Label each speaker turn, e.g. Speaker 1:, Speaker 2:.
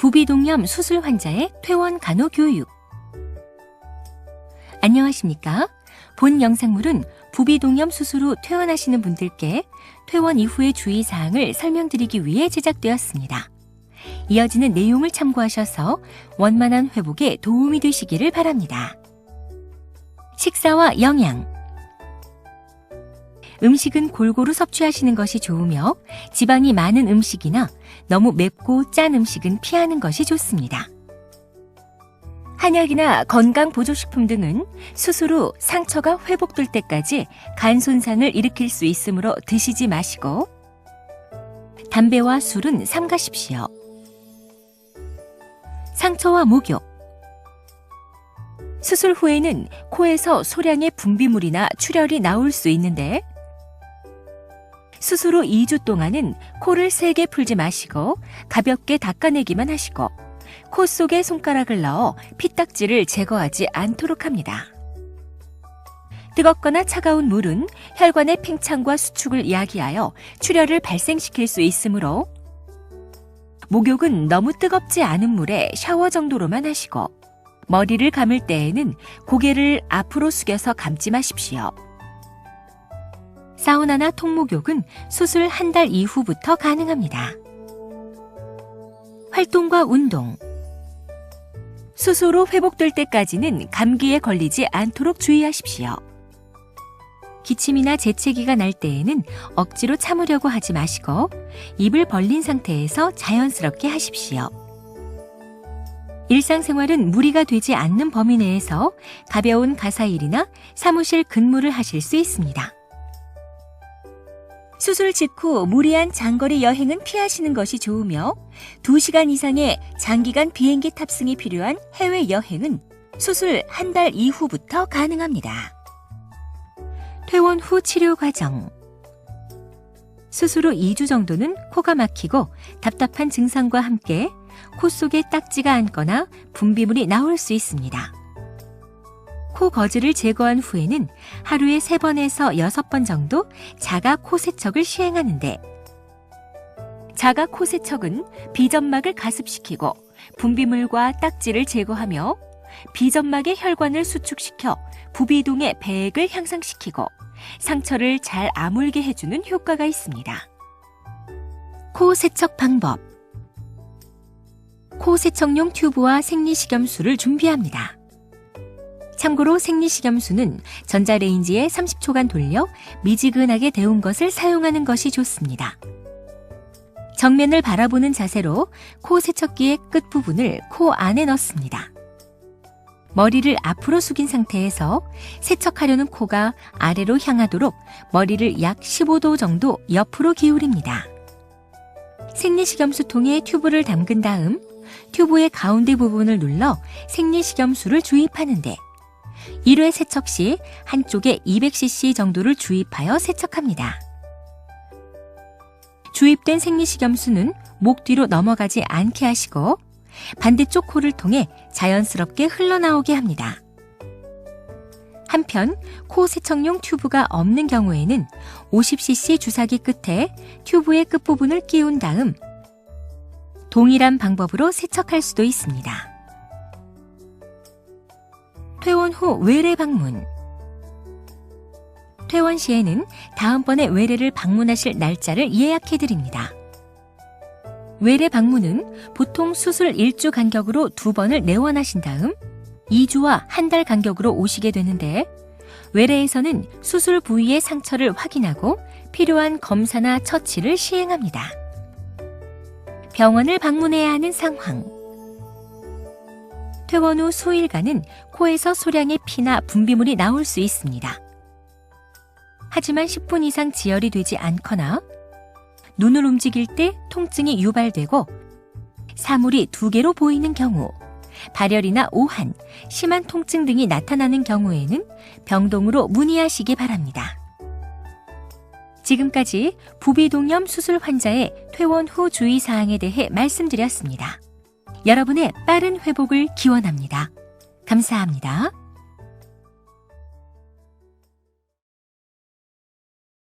Speaker 1: 부비동염 수술 환자의 퇴원 간호 교육. 안녕하십니까? 본 영상물은 부비동염 수술 후 퇴원하시는 분들께 퇴원 이후의 주의사항을 설명드리기 위해 제작되었습니다. 이어지는 내용을 참고하셔서 원만한 회복에 도움이 되시기를 바랍니다. 식사와 영양. 음식은 골고루 섭취하시는 것이 좋으며 지방이 많은 음식이나 너무 맵고 짠 음식은 피하는 것이 좋습니다. 한약이나 건강보조식품 등은 후 상처가 회복될 때까지 간 손상을 일으킬 수 있으므로 드시지 마시고 담배와 술은 삼가십시오. 상처와 목욕 수술 후에는 코에서 소량의 분비물이나 출혈이 나올 수 있는데 후 2주 동안은 코를 세게 풀지 마시고 가볍게 닦아내기만 하시고 코 속에 손가락을 넣어 피딱지를 제거하지 않도록 합니다. 뜨겁거나 차가운 물은 혈관의 팽창과 수축을 야기하여 출혈을 발생시킬 수 있으므로 목욕은 너무 뜨겁지 않은 물에 샤워 정도로만 하시고 머리를 감을 때에는 고개를 앞으로 숙여서 감지 마십시오. 사우나나 통목욕은 수술 한 달 이후부터 가능합니다. 활동과 운동. 후 회복될 때까지는 감기에 걸리지 않도록 주의하십시오. 기침이나 재채기가 날 때에는 억지로 참으려고 하지 마시고 입을 벌린 상태에서 자연스럽게 하십시오. 일상생활은 무리가 되지 않는 범위 내에서 가벼운 가사일이나 사무실 근무를 하실 수 있습니다. 수술 직후 무리한 장거리 여행은 피하시는 것이 좋으며 2시간 이상의 장기간 비행기 탑승이 필요한 해외 여행은 수술 한 달 이후부터 가능합니다. 퇴원 후 치료 과정. 수술 후 2주 정도는 코가 막히고 답답한 증상과 함께 코 속에 딱지가 앉거나 분비물이 나올 수 있습니다. 코 거즈를 제거한 후에는 하루에 3번에서 6번 정도 자가 코 세척을 시행하는데 자가 코 세척은 비점막을 가습시키고 분비물과 딱지를 제거하며 비점막의 혈관을 수축시켜 부비동의 배액을 향상시키고 상처를 잘 아물게 해주는 효과가 있습니다. 코 세척 방법 코 세척용 튜브와 생리식염수를 준비합니다. 참고로 생리식염수는 전자레인지에 30초간 돌려 미지근하게 데운 것을 사용하는 것이 좋습니다. 정면을 바라보는 자세로 코 세척기의 끝부분을 코 안에 넣습니다. 머리를 앞으로 숙인 상태에서 세척하려는 코가 아래로 향하도록 머리를 약 15도 정도 옆으로 기울입니다. 생리식염수통에 튜브를 담근 다음 튜브의 가운데 부분을 눌러 생리식염수를 주입하는데 1회 세척 시 한쪽에 200cc 정도를 주입하여 세척합니다. 주입된 생리식염수는 목 뒤로 넘어가지 않게 하시고 반대쪽 코를 통해 자연스럽게 흘러나오게 합니다. 한편 코 세척용 튜브가 없는 경우에는 50cc 주사기 끝에 튜브의 끝부분을 끼운 다음 동일한 방법으로 세척할 수도 있습니다. 퇴원 후 외래 방문 퇴원 시에는 다음번에 외래를 방문하실 날짜를 예약해 드립니다. 외래 방문은 보통 수술 1주 간격으로 두 번을 내원하신 다음 2주와 한 달 간격으로 오시게 되는데 외래에서는 수술 부위의 상처를 확인하고 필요한 검사나 처치를 시행합니다. 병원을 방문해야 하는 상황. 퇴원 후 수일간은 코에서 소량의 피나 분비물이 나올 수 있습니다. 하지만 10분 이상 지혈이 되지 않거나 눈을 움직일 때 통증이 유발되고 사물이 두 개로 보이는 경우, 발열이나 오한, 심한 통증 등이 나타나는 경우에는 병동으로 문의하시기 바랍니다. 지금까지 부비동염 수술 환자의 퇴원 후 주의사항에 대해 말씀드렸습니다. 여러분의 빠른 회복을 기원합니다. 감사합니다.